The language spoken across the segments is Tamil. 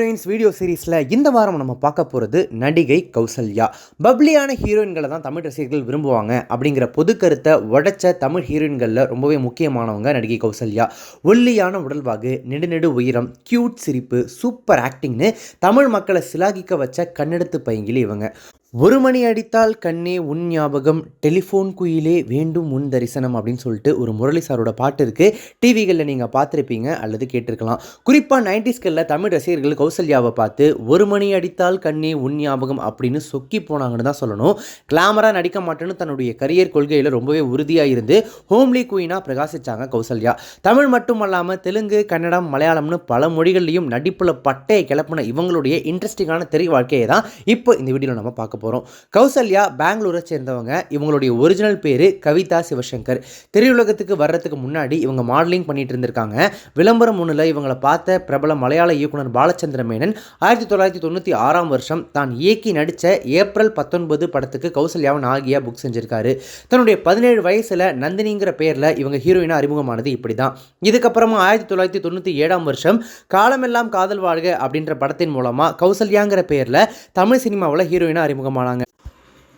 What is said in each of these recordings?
ஹீரோயின்ஸ் வீடியோ சீரிஸில் இந்த வாரம் நம்ம பார்க்க போகிறது நடிகை கௌசல்யா. பப்ளியான ஹீரோயின்களை தான் தமிழ் ரசிகர்கள் விரும்புவாங்க அப்படிங்கிற பொது கருத்தை உடைச்ச தமிழ் ஹீரோயின்களில் ரொம்பவே முக்கியமானவங்க நடிகை கௌசல்யா. ஒல்லியான உடல்வாகு நெடுநெடு உயரம் கியூட் சிரிப்பு சூப்பர் ஆக்டிங்னு தமிழ் மக்களை சிலாகிக்க வச்ச கண்ணெடுத்து பைங்கிலி இவங்க. ஒரு மணி அடித்தால் கண்ணே உன் ஞாபகம் டெலிஃபோன் குயிலே வேண்டும் உன் தரிசனம் அப்படின்னு சொல்லிட்டு ஒரு முரளி சாரோட பாட்டு இருக்குது டிவிகளில் நீங்கள் பார்த்துருப்பீங்க அல்லது கேட்டிருக்கலாம். குறிப்பாக நைன்டிஸ்களில் தமிழ் ரசிகர்கள் கௌசல்யாவை பார்த்து ஒரு மணி அடித்தால் கண்ணே உன் ஞாபகம் அப்படின்னு சொக்கி போனாங்கன்னு தான் சொல்லணும். கிளாமராக நடிக்க மாட்டேன்னு தன்னுடைய கரியர் கொள்கையில் ரொம்பவே உறுதியாக இருந்து ஹோம்லி குயினாக பிரகாசிச்சாங்க கௌசல்யா. தமிழ் மட்டுமல்லாமல் தெலுங்கு கன்னடம் மலையாளம்னு பல மொழிகள்லையும் நடிப்பில் பட்டையை கிளப்பின இவங்களுடைய இன்ட்ரெஸ்டிங்கான திரை வாழ்க்கையை தான் இப்போ இந்த வீடியோவில் நம்ம பார்க்க போகிறோம் கௌசல்யா பெங்களூரை சேர்ந்தவங்க. இவங்களுடைய ஒரிஜினல் பேர் கவிதா சிவசங்கர். திரையுலகத்துக்கு வர்றதுக்கு முன்னாடி இவங்க மாடலிங் பண்ணிட்டு இருந்திருக்காங்க. விளம்பரம் ஒன்றில் இவங்களை பார்த்த பிரபல மலையாள இயக்குனர் பாலச்சந்திர மேனன் ஆயிரத்தி தொள்ளாயிரத்தி தொண்ணூற்றி ஆறாம் வருஷம் தான் இயக்கி நடித்த ஏப்ரல் பத்தொன்பது படத்துக்கு கௌசல்யாவை ஆகியா புக் செஞ்சிருக்காரு. தன்னுடைய பதினேழு வயசில் நந்தினிங்கிற பேரில் இவங்க ஹீரோயினாக அறிமுகமானது இப்படி தான் இதுக்கப்புறமா ஆயிரத்தி தொள்ளாயிரத்தி தொண்ணூற்றி ஏழாம் வருஷம் காலமெல்லாம் காதல் வாழ்க அப்படின்ற படத்தின் மூலமாக கௌசல்யாங்கிற பேரில் தமிழ் சினிமாவில் ஹீரோயினாக ஞாபகமானாங்க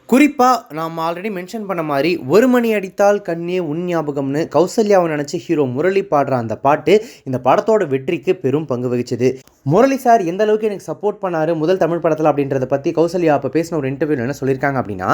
குறிப்பாக நாம் ஆல்ரெடி மென்ஷன் பண்ண மாதிரி ஒரு மணி அடித்தால் கண்ணே உன் ஞாபகம்னு கௌசல்யாவை நினச்சி ஹீரோ முரளி பாடுற அந்த பாட்டு இந்த படத்தோட வெற்றிக்கு பெரும் பங்கு வகிச்சது. முரளி சார் எந்த அளவுக்கு எனக்கு சப்போர்ட் பண்ணாரு முதல் தமிழ் படத்தில் அப்படின்றத பற்றி கௌசல்யா அப்போ பேசின ஒரு இன்டர்வியூவில் என்ன சொல்லியிருக்காங்க அப்படின்னா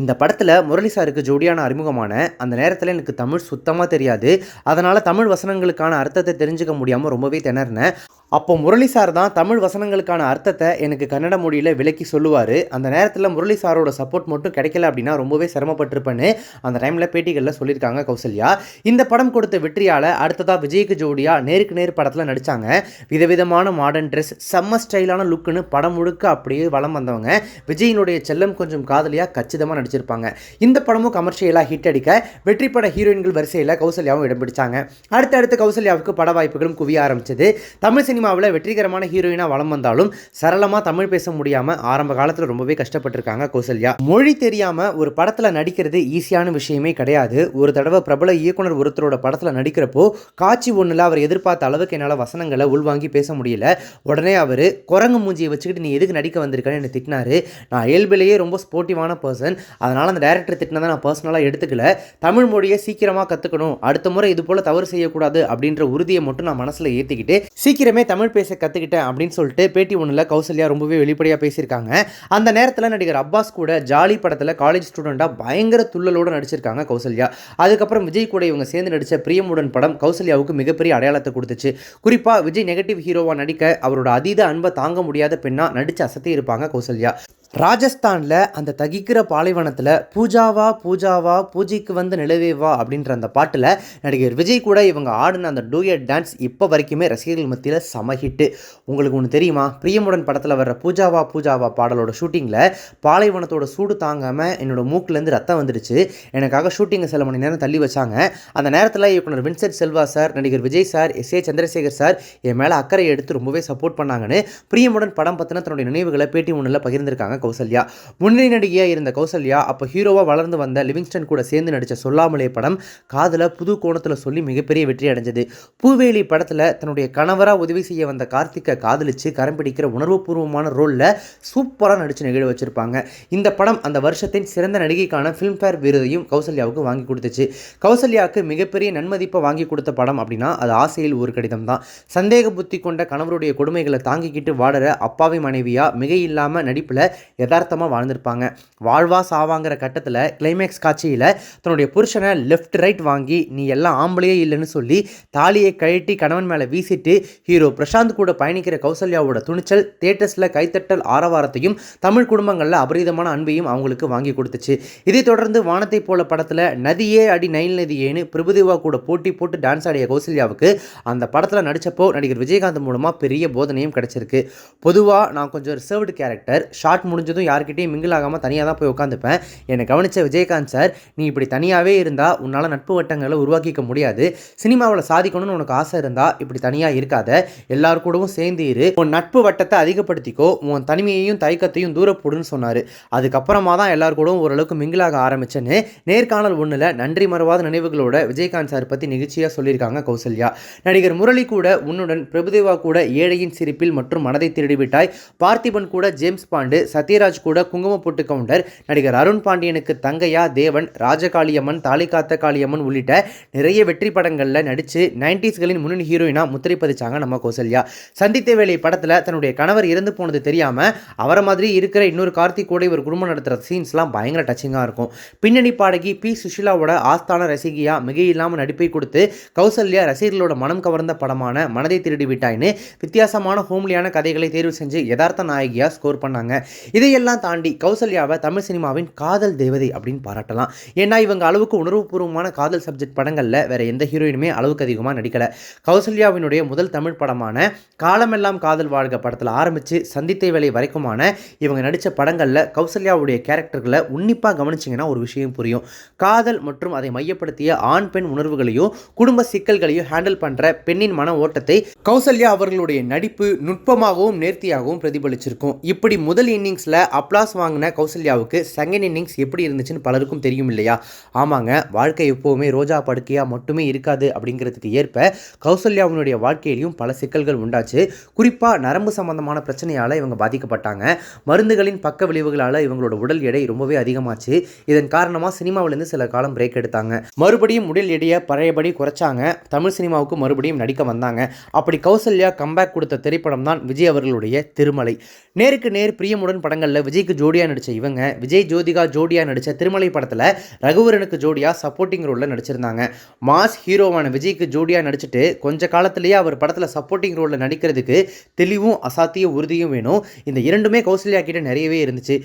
இந்த படத்தில் முரளி சாருக்கு ஜோடியான அறிமுகமான அந்த நேரத்தில் எனக்கு தமிழ் சுத்தமாக தெரியாது. அதனால் தமிழ் வசனங்களுக்கான அர்த்தத்தை தெரிஞ்சுக்க முடியாமல் ரொம்பவே திணறினேன். அப்போ முரளி சார் தான் தமிழ் வசனங்களுக்கான அர்த்தத்தை எனக்கு கன்னட மொழியில் விளக்கி சொல்லுவார். அந்த நேரத்தில் முரளி சாரோட சப்போர்ட் மட்டும் கிடைக்கல அப்படின்னா ரொம்பவே சிரமப்பட்டிருப்பேன்னு அந்த டைமில் பேட்டிகளில் சொல்லியிருக்காங்க கௌசல்யா. இந்த படம் கொடுத்த வெற்றியால் அடுத்ததாக விஜய்க்கு ஜோடியாக நேருக்கு நேர் படத்தில் நடித்தாங்க விதவிதமான மாடர்ன் ட்ரெஸ் செம்ம ஸ்டைலான லுக்குன்னு படம் முழுக்க அப்படியே வளம் வந்தவங்க. விஜயினுடைய செல்லம் கொஞ்சம் காதலியாக கச்சிதமாக நடிச்சிருப்பாங்க. இந்த படமும் கமர்ஷியலாக ஹிட் அடிக்க வெற்றி பட ஹீரோயின்கள் வரிசையில் கௌசல்யாவும் இடம் பிடிச்சாங்க. அடுத்தடுத்து கௌசல்யாவுக்கு பட வாய்ப்புகளும் குவிய ஆரம்பிச்சது. தமிழ் சினிமாவில் வெற்றிகரமான ஹீரோயினாக வளம் வந்தாலும் சரளமாக தமிழ் பேச முடியாமல் ஆரம்ப காலத்தில் ரொம்பவே கஷ்டப்பட்டிருக்காங்க கௌசல்யா. மொழி தெரியாமல் ஒரு படத்தில் நடிக்கிறது ஈஸியான விஷயமே கிடையாது. ஒரு தடவை பிரபல இயக்குனர் ஒருத்தரோட படத்தில் நடிக்கிறப்போ காட்சி ஒன்றில் அவர் எதிர்பார்த்த அளவுக்கு என்னால் வசனங்களை உள்வாங்கி பேச முடியல. உடனே அவர் குரங்கு மூஞ்சியை வச்சுக்கிட்டு நீ எதுக்கு நடிக்க வந்திருக்கேன்னு என்னை திட்டினாரு. நான் இயல்பிலேயே ரொம்ப ஸ்போர்ட்டிவான பர்சன் அதனால் அந்த டேரக்டர் திட்டினதை நான் பர்சனலாக எடுத்துக்கல. தமிழ் மொழியை சீக்கிரமாக கற்றுக்கணும் அடுத்த முறை இது போல் தவறு செய்யக்கூடாது அப்படின்ற உறுதியை மட்டும் நான் மனசில் ஏற்றிக்கிட்டு சீக்கிரமே தமிழ் பேச கற்றுக்கிட்டேன் அப்படின்னு சொல்லிட்டு பேட்டி ஒன்றில் கௌசல்யா ரொம்பவே வெளிப்படையாக பேசியிருக்காங்க. அந்த நேரத்தில் நடிகர் அப்பாஸ் கூட ஜாலி படத்தில் காலேஜ் ஸ்டூடெண்ட்டாக பயங்கர துள்ளலோடு நடிச்சிருக்காங்க கௌசல்யா. அதுக்கப்புறம் விஜய் கூட இவங்க சேர்ந்து நடித்த பிரியமுடன் படம் கௌசல்யாவுக்கு மிகப்பெரிய அடையாளத்தை கொடுத்துச்சு. குறிப்பாக விஜய் நெகட்டிவ் ஹீரோவாக நடிக்க அவரோட அதீத அன்பை தாங்க முடியாத பெண்ணாக நடித்து அசத்தி இருப்பாங்க கௌசல்யா. ராஜஸ்தானில் அந்த தகிக்கிற பாலைவனத்தில் பூஜாவா பூஜாவா பூஜைக்கு வந்து நிலவேவா அப்படின்ற அந்த பாட்டில் நடிகர் விஜய் கூட இவங்க ஆடின அந்த டூயட் டான்ஸ் இப்போ வரைக்குமே ரசிகர்கள் மத்தியில் செம ஹிட்டு. உங்களுக்கு ஒன்று தெரியுமா? பிரியமுடன் படத்தில் வர்ற பூஜாவா பூஜாவா பாடலோட ஷூட்டிங்கில் பாலைவனத்தோட சூடு தாங்காமல் என்னோட மூக்கிலேருந்து ரத்தம் வந்துடுச்சு. எனக்காக ஷூட்டிங்கை சில மணி நேரம் தள்ளி வச்சாங்க. அந்த நேரத்தில் இயக்குனர் வின்சென்ட் செல்வா சார் நடிகர் Vijay sir S A Chandrasekhar sir என் மேலே அக்கறை எடுத்து ரொம்பவே சப்போர்ட் பண்ணாங்கன்னு பிரியமுடன் படம் பற்றின தன்னுடைய நினைவுகளை பேட்டி ஒன்றில் பகிர்ந்திருக்காங்க. கௌசல்யா. முன்னணி நடிகையாக இருந்த கௌசல்யா அப்போ ஹீரோவாக வளர்ந்து வந்த லிவிங்ஸ்டன் கூட சேர்ந்து நடித்த சொல்லாமலே படம் காதில் புது கோணத்தில் சொல்லி மிகப்பெரிய வெற்றி அடைஞ்சது. பூவேலி படத்தில் தன்னுடைய கணவராக உதவி செய்ய வந்த கார்த்திக்கை காதலிச்சு கரம் பிடிக்கிற உணர்வுபூர்வமான ரோலில் சூப்பராக நடித்து நிகழ்வு வச்சிருப்பாங்க. இந்த படம் அந்த வருஷத்தின் சிறந்த நடிகைக்கான ஃபிலிம்ஃபேர் விருதையும் கௌசல்யாவுக்கு வாங்கி கொடுத்துச்சு. கௌசல்யாவுக்கு மிகப்பெரிய நன்மதிப்பை வாங்கி கொடுத்த படம் அப்படின்னா அது ஆசையில் ஒரு கடிதம் தான். சந்தேக புத்தி கொண்ட கணவருடைய கொடுமைகளை தாங்கிக்கிட்டு வாடுற அப்பாவி மனைவியாக மிக இல்லாமல் நடிப்பில் யதார்த்தமாக வாழ்ந்திருப்பாங்க. வாழ்வா சாவாங்கிற கட்டத்தில் கிளைமேக்ஸ் காட்சியில் தன்னுடைய புருஷனை லெஃப்ட் ரைட் வாங்கி நீ எல்லாம் ஆம்பளையே இல்லைன்னு சொல்லி தாலியை கழட்டி கணவன் மேலே வீசிட்டு ஹீரோ பிரசாந்த் கூட பயணிக்கிற கௌசல்யாவோட துணிச்சல் தேட்டர்ஸில் கைத்தட்டல் ஆரவாரத்தையும் தமிழ் குடும்பங்களில் அபரீதமான அன்பையும் அவங்களுக்கு வாங்கி கொடுத்துச்சு. இதை தொடர்ந்து வானத்தை போல படத்தில் நதியே அடி நைல் நதியேன்னு பிரபுதேவா கூட போட்டி போட்டு டான்ஸ் ஆடிய கௌசல்யாவுக்கு அந்த படத்தில் நடித்தப்போ நடிகர் விஜயகாந்த் மூலமாக பெரிய போதனையும் கிடச்சிருக்கு. பொதுவாக நான் கொஞ்சம் ரிசர்வ்டு கேரக்டர் ஷார்ட் மூணு முடிஞ்சதும் யார்கிட்டையும் மிங்கிள் ஆகாமல் தனியாக தான் போய் உட்காந்துப்பேன் என்னை கவனித்த விஜயகாந்த் சார் நீ இப்படி தனியாகவே இருந்தால் உன்னால் நட்பு வட்டங்களை உருவாக்கிக்க முடியாது. சினிமாவில் சாதிக்கணும்னு உனக்கு ஆசை இருந்தால் இப்படி தனியாக இருக்காத. எல்லார் கூடவும் சேர்ந்து இரு. உன் நட்பு வட்டத்தை அதிகப்படுத்திக்கோ. உன் தனிமையையும் தயக்கத்தையும் தூரப்போடுன்னு சொன்னார். அதுக்கப்புறமா தான் எல்லார் கூடவும் ஓரளவுக்கு மிங்கிளாக ஆரம்பிச்சேன்னு நேர்காணல் ஒன்றில் நன்றி மறவாத நினைவுகளோட விஜயகாந்த் சார் பற்றி நிகழ்ச்சியாக சொல்லியிருக்காங்க கௌசல்யா. நடிகர் முரளி கூட உன்னுடன் பிரபுதேவா கூட ஏழையின் சிரிப்பில் மற்றும் மனதை திருடிவிட்டாய். பார்த்திபன் கூட ஜேம்ஸ் பாண்டு சத்ய சத்யராஜ் கூட குங்குமப்பொட்டு கவுண்டர். நடிகர் அருண் பாண்டியனுக்கு தங்கையா தேவன் ராஜகாளியம்மன் தாலிகாத்த காளியம்மன் உள்ளிட்ட நிறைய வெற்றி படங்களில் நடித்து நைன்டிஸ்களின் முன்னணி ஹீரோயினா முத்திரை பதிச்சாங்க நம்ம கௌசல்யா. சந்தித்த வேலை படத்தில் தன்னுடைய கணவர் இறந்து போனது தெரியாமல் அவரை மாதிரி இருக்கிற இன்னொரு கார்த்திக் கூட இவர் குடும்பம் நடத்துகிற சீன்ஸ்லாம் பயங்கர டச்சிங்காக இருக்கும். பின்னணி பாடகி பி. சுஷிலாவோட ஆஸ்தான ரசிகையா மிகையில்லாமல் நடிப்பை கொடுத்து கௌசல்யா ரசிகர்களோட மனம் கவர்ந்த படமான மனதை திருடி விட்டாய்னு வித்தியாசமான ஹோம்லியான கதைகளை தேர்வு செஞ்சு யதார்த்த நாயகியாக ஸ்கோர் பண்ணாங்க. இதையெல்லாம் தாண்டி கௌசல்யாவை தமிழ் சினிமாவின் காதல் தேவதை அப்படின்னு பாராட்டலாம். ஏன்னா இவங்க அளவுக்கு உணர்வுபூர்வமான காதல் சப்ஜெக்ட் படங்களில் வேற எந்த ஹீரோயினுமே அளவுக்கு அதிகமாக நடிக்கலை. கௌசல்யாவினுடைய முதல் தமிழ் படமான காலமெல்லாம் காதல் வாழ்க படத்தில் ஆரம்பித்து சந்தித்தை வேலை வரைக்குமான இவங்க நடித்த படங்களில் கௌசல்யாவுடைய கேரக்டர்களை உன்னிப்பாக கவனிச்சிங்கன்னா ஒரு விஷயம் புரியும். காதல் மற்றும் அதை மையப்படுத்திய ஆண் பெண் உணர்வுகளையும் குடும்ப சிக்கல்களையும் ஹேண்டில் பண்ணுற பெண்ணின் மன ஓட்டத்தை கௌசல்யா அவர்களுடைய நடிப்பு நுட்பமாகவும் நேர்த்தியாகவும் பிரதிபலிச்சிருக்கும். இப்படி முதல் இன்னிங்ஸ் இன்னிங்ஸில் அப்ளாஸ் வாங்கின கௌசல்யாவுக்கு செகண்ட் இன்னிங்ஸ் எப்படி இருந்துச்சுன்னு பலருக்கும் தெரியும் இல்லையா ஆமாங்க வாழ்க்கை எப்போவுமே ரோஜா படுக்கையாக மட்டுமே இருக்காது அப்படிங்கிறதுக்கு ஏற்ப கௌசல்யாவினுடைய வாழ்க்கையிலையும் பல சிக்கல்கள் உண்டாச்சு. குறிப்பாக நரம்பு சம்பந்தமான பிரச்சனையால் இவங்க பாதிக்கப்பட்டாங்க. மருந்துகளின் பக்க விளைவுகளால் இவங்களோட உடல் எடை ரொம்பவே அதிகமாச்சு. இதன் காரணமாக சினிமாவிலேருந்து சில காலம் பிரேக் எடுத்தாங்க. மறுபடியும் உடல் எடையை பழையபடி குறைச்சாங்க. தமிழ் சினிமாவுக்கு மறுபடியும் நடிக்க வந்தாங்க. அப்படி கௌசல்யா கம்பேக் கொடுத்த திரைப்படம் தான் விஜய் அவர்களுடைய திருமலை. நேருக்கு நேர் பிரியமுடன் படங்களில் விஜய்க்கு ஜோடியாக நடித்த இவங்க விஜய் ஜோதிகா ஜோடியாக நடித்த திருமலை படத்தில் ரகுவரனுக்கு ஜோடியாக சப்போர்ட்டிங் ரோலில் நடிச்சிருந்தாங்க. மாஸ் ஹீரோவான விஜய்க்கு ஜோடியாக நடிச்சிட்டு கொஞ்ச காலத்திலேயே அவர் படத்தில் சப்போர்ட்டிங் ரோலில் நடிக்கிறதுக்கு தெளிவும் அசாத்திய உறுதியும் வேணும். இந்த இரண்டுமே கௌசல்யா கிட்ட நிறையவே இருந்துச்சு.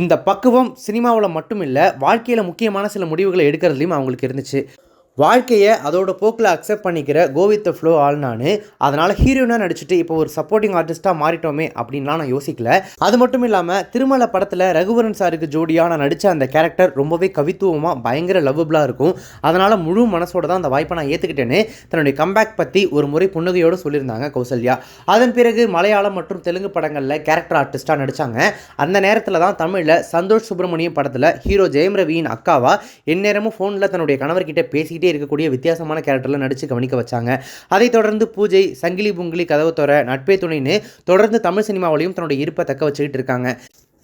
இந்த பக்குவம் சினிமாவில் மட்டும் இல்லை வாழ்க்கையில் முக்கியமான சில முடிவுகளை எடுக்கிறதுலையும் அவங்களுக்கு இருந்துச்சு. வாழ்க்கையை அதோட போக்கில் அக்செப்ட் பண்ணிக்கிற கோவித் ஃப்ளோ ஆள் நான். அதனால் ஹீரோனாக நடிச்சுட்டு இப்போ ஒரு சப்போர்ட்டிங் ஆர்டிஸ்ட்டாக மாறிட்டோமே அப்படின்லாம் நான் யோசிக்கல. அது மட்டும் இல்லாமல் திருமலை படத்தில் ரகுவரன் சாருக்கு ஜோடியாக நான் நடித்த அந்த கேரக்டர் ரொம்பவே கவித்துவமாக பயங்கர லவ்வபிளாக இருக்கும். அதனால் முழு மனசோட தான் அந்த வாய்ப்பை நான் ஏற்றுக்கிட்டேன்னு தன்னுடைய கம்பேக் பற்றி ஒரு முறை புன்னகையோடு சொல்லியிருந்தாங்க கௌசல்யா. அதன் பிறகு மலையாளம் மற்றும் தெலுங்கு படங்களில் கேரக்டர் ஆர்டிஸ்ட்டாக நடித்தாங்க அந்த நேரத்தில் தான் தமிழில் சந்தோஷ் சுப்பிரமணியம் படத்தில் ஹீரோ ஜெயம் ரவியின் அக்காவா எந்நேரமும் ஃபோனில் தன்னுடைய கணவர்கிட்ட பேசிக்கிட்டே இருக்கக்கூடிய வித்தியாசமான கேரக்டரில் நடித்து கவனிக்க வச்சாங்க. அதைத் தொடர்ந்து பூஜை சங்கிலி புங்கிலி கதவு தோற நட்பே துணைன்னு தொடர்ந்து தமிழ் சினிமாவிலையும் தன்னுடைய இருப்பை தக்க வச்சுக்கிட்டு இருக்காங்க.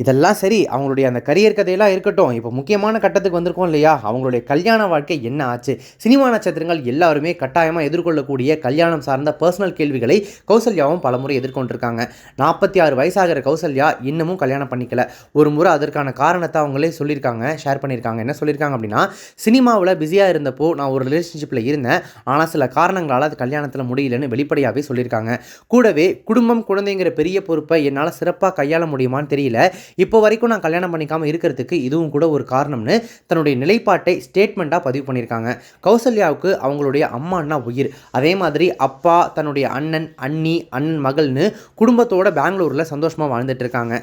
இதெல்லாம் சரி அவங்களுடைய அந்த கரியர் கதையெல்லாம் இருக்கட்டும். இப்போ முக்கியமான கட்டத்துக்கு வந்திருக்கோம் இல்லையா? அவங்களுடைய கல்யாண வாழ்க்கை என்ன ஆச்சு? சினிமா நட்சத்திரங்கள் எல்லாருமே கட்டாயமாக எதிர்கொள்ளக்கூடிய கல்யாணம் சார்ந்த பர்சனல் கேள்விகளை கௌசல்யாவும் பலமுறை எதிர்கொண்டிருக்காங்க. நாற்பத்தி ஆறு வயசாகிற கௌசல்யா இன்னமும் கல்யாணம் பண்ணிக்கல. ஒரு முறை அதற்கான காரணத்தை அவங்களே சொல்லியிருக்காங்க ஷேர் பண்ணியிருக்காங்க. என்ன சொல்லியிருக்காங்க அப்படின்னா சினிமாவில் பிஸியாக இருந்தப்போ நான் ஒரு ரிலேஷன்ஷிப்பில் இருந்தேன். ஆனால் சில காரணங்களால் அது கல்யாணத்தில் முடியலன்னு வெளிப்படையாகவே சொல்லியிருக்காங்க. கூடவே குடும்பம் குழந்தைங்கிற பெரிய பொறுப்பை என்னால் சிறப்பாக கையாள முடியுமான்னு தெரியல. இப்போ வரைக்கும் நான் கல்யாணம் பண்ணிக்காமல் இருக்கிறதுக்கு இதுவும் கூட ஒரு காரணம்னு தன்னுடைய நிலைப்பாட்டை ஸ்டேட்மெண்ட்டாக பதிவு பண்ணியிருக்காங்க. கௌசல்யாவுக்கு அவங்களுடைய அம்மான்னா உயிர். அதே மாதிரி அப்பா தன்னுடைய அண்ணன் அண்ணி அண்ணன் மகள்னு குடும்பத்தோட பெங்களூரில் சந்தோஷமாக வாழ்ந்துட்டு இருக்காங்க.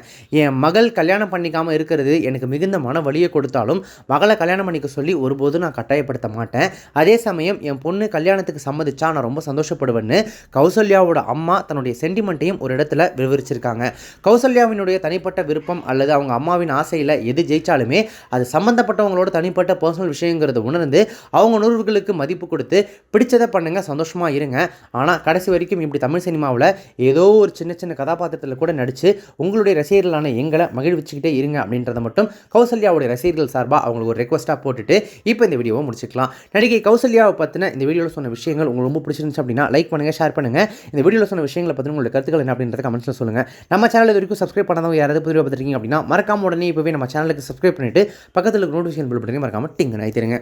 என் மகள் கல்யாணம் பண்ணிக்காமல் இருக்கிறது எனக்கு மிகுந்த மன வலியை கொடுத்தாலும் மகளை கல்யாணம் பண்ணிக்க சொல்லி ஒருபோதும் நான் கட்டாயப்படுத்த மாட்டேன். அதே சமயம் என் பொண்ணு கல்யாணத்துக்கு சம்மதிச்சா நான் ரொம்ப சந்தோஷப்படுவேன்னு கௌசல்யாவோட அம்மா தன்னுடைய சென்டிமெண்ட்டையும் ஒரு இடத்துல விவரிச்சிருக்காங்க. கௌசல்யாவினுடைய தனிப்பட்ட விருப்பம் அல்லது அவங்க அம்மாவின் ஆசையில் எது ஜெயித்தாலுமே அது சம்மந்தப்பட்டவங்களோட தனிப்பட்ட பர்சனல் விஷயங்கிறத உணர்ந்து அவங்க உணர்வுகளுக்கு மதிப்பு கொடுத்து பிடிச்சதை பண்ணுங்கள் சந்தோஷமாக இருங்க. ஆனால் கடைசி வரைக்கும் இப்படி தமிழ் சினிமாவில் ஏதோ ஒரு சின்ன சின்ன கதாபாத்திரத்தில் கூட நடித்து உங்களுடைய ரசிகர்களான எங்களை மகிழ்விச்சுக்கிட்டே இருங்க அப்படின்றத மட்டும் கௌசல்யாவுடைய ரசிகர்கள் சார்பாக அவங்களுக்கு ஒரு ரெக்வஸ்ட்டாக போட்டுட்டு இப்போ இந்த வீடியோவை முடிச்சுக்கலாம். நடிகை கௌசல்யாவை பற்றின இந்த வீடியோவில் சொன்ன விஷயங்கள் உங்களுக்கு ரொம்ப பிடிச்சிருந்துச்சு அப்படின்னா லைக் பண்ணுங்கள் ஷேர் பண்ணுங்கள் இந்த வீடியோவில் சொன்ன விஷயங்களை பற்றி உங்களுடைய கருத்துக்கள் என்ன அப்படின்றத கமெண்ட்ஸில் சொல்லுங்கள் நம்ம சேனல் இது வரைக்கும் சப்ஸ்கிரைப் பண்ணாதவங்க யாராவது புதிய இருக்கீங்க அப்படின்னா மறக்காம உடனே இப்போவே நம்ம சேனலுக்கு சப்ஸ்கிரைப் பண்ணிட்டு பக்கத்தில் இருக்க நோட்டிஃபிகேஷன் பில் பண்ணி மறக்காமல் டிங்கு நினைத்திருங்க